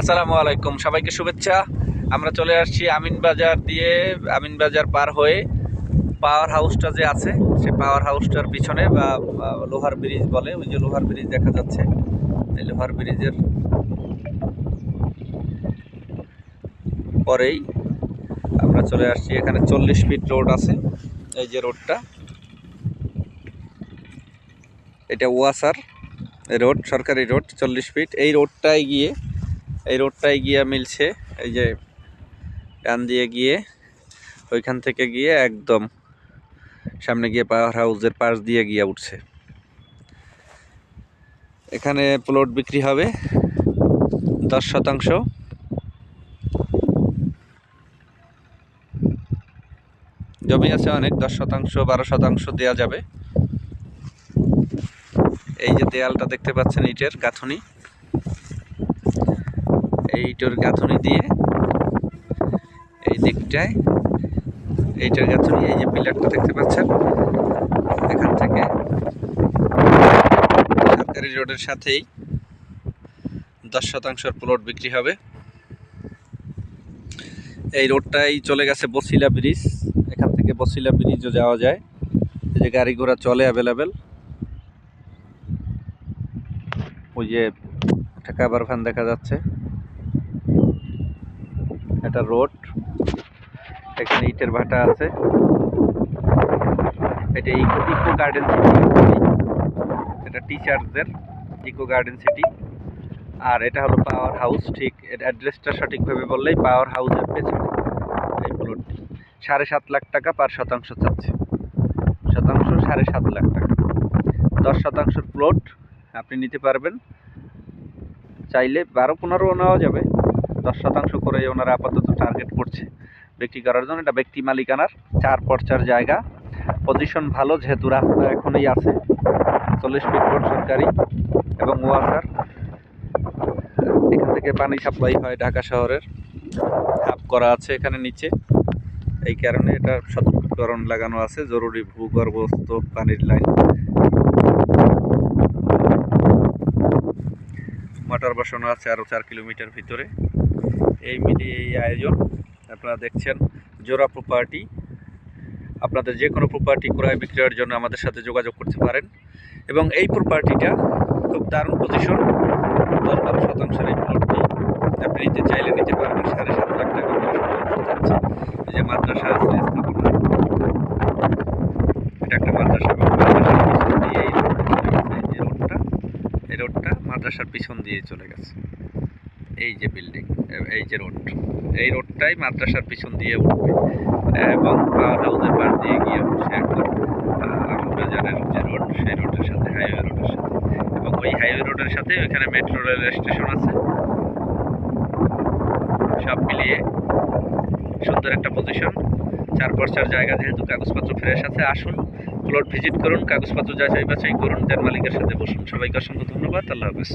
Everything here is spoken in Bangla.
আসসালামু আলাইকুম, সবাইকে শুভেচ্ছা। আমরা চলে আসছি আমিন বাজার দিয়ে, আমিন বাজার পার হয়ে পাওয়ার হাউসটা যে আছে, সে পাওয়ার হাউসটার পিছনে বা লোহার ব্রিজ বলে, ওই যে লোহার ব্রিজ দেখা যাচ্ছে। এই লোহার ব্রিজের পরেই আমরা চলে আসছি, এখানে চল্লিশ ফিট রোড আছে, এই যে রোডটা এটা ওয়াসার রোড, সরকারি রোড, চল্লিশ ফিট। এই রোডটায় গিয়ে, এই রোডটায় গিয়ে মিলছে, এই যে ডান দিয়ে গিয়ে, ওইখান থেকে গিয়ে একদম সামনে গিয়ে পাওয়ার হাউসের পাশ দিয়ে গিয়ে উঠছে। এখানে প্লট বিক্রি হবে দশ শতাংশ। জমি আছে অনেক, দশ শতাংশ, বারো শতাংশ দেওয়া যাবে। এই যে দেয়ালটা দেখতে পাচ্ছেন ইটের গাঁথনি। এই ইটের গাঁথনি দিয়ে এই দিকটায় এইটার গাঁথনি, এই যে পিলারটা দেখতে পাচ্ছেন, এখান থেকে সরকারি রোডের সাথেই দশ শতাংশের প্লট বিক্রি হবে। এই রোডটাই চলে গেছে বসিলা ব্রিজ, এখান থেকে বসিলা ব্রিজও যাওয়া যায়। যে গাড়ি ঘোড়া চলে অ্যাভেলেবেল ওই যে একটা কাবার ভ্যান দেখা যাচ্ছে। এটা রোড এখানে ইটের ভাটা আছে। এটা ইকো ইকো গার্ডেন সিটি এটা টিচারদের ইকো গার্ডেন সিটি আর এটা হলো পাওয়ার হাউস ঠিক। এটা অ্যাড্রেসটা সঠিকভাবে বললেই পাওয়ার হাউসের পেছনে। এই প্লটটি সাড়ে সাত লাখ টাকা পার শতাংশ চাচ্ছে। শতাংশ সাড়ে সাত লাখ টাকা। দশ শতাংশের প্লট আপনি নিতে পারবেন। চাইলে বারো পনেরো নেওয়া যাবে। দশ শতাংশ করে ওনারা আপাতত টার্গেট করছে বিক্রি করার জন্য। এটা ব্যক্তি মালিকানার চার পর্চার জায়গা। পজিশন ভালো যেহেতু রাস্তা এখনই আছে। চল্লিশ ফিট রোড সরকারি এবং ওয়াসার। এখান থেকে পানি সাপ্লাই হয় ঢাকা শহরের। হাফ করা আছে এখানে নিচে। এই কারণে এটা সতর্কীকরণ লাগানো আছে। জরুরি ভূগর্ভস্থ পানির লাইন বসানো আছে আরও চার কিলোমিটার ভিতরে। এই মিলিয়ে এই আয়োজন, আপনারা দেখছেন জোড়া প্রপার্টি আপনাদের যে কোনো প্রপার্টি ক্রয় বিক্রয়ের জন্য আমাদের সাথে যোগাযোগ করতে পারেন। এবং এই প্রপার্টিটা খুব দারুণ পজিশন দশ বারো শতাংশের এই প্লটটি আপনি নিতে চাইলে নিতে পারবেন। সাড়ে সাত লাখ টাকা শতাংশ যে মাদ্রাসা আছে, স্থাপনা। এটা একটা মাদ্রাসা এবং মাদ্রাসার পিছন দিয়ে এই রোডটা চলে গেছে, এই যে রোডটা এই রোডটা মাদ্রাসার পিছন দিয়ে চলে গেছে। এই যে বিল্ডিং এই যে রোড এই রোডটাই মাদ্রাসার পিছন দিয়ে উঠবে। এবং পাওয়ার হাউসের পাশ দিয়ে গিয়ে উঠছে একদম আমিনবাজারের যে রোড সেই রোডের সাথে হাইওয়ে রোডের সাথে। এবং ওই হাইওয়ে রোডের সাথে ওইখানে মেট্রো রেল স্টেশন আছে। সব মিলিয়ে সুন্দর একটা পজিশন চার জায়গা, যেহেতু কাগজপত্র ফ্রেশ আছে, আসুন। প্লট ভিজিট করুন, কাগজপত্র যা যাচাই বাছাই করুন, দেন মালিকের সাথে বসুন। সবাইকে অসংখ্য ধন্যবাদ, আল্লাহ হাফেজ।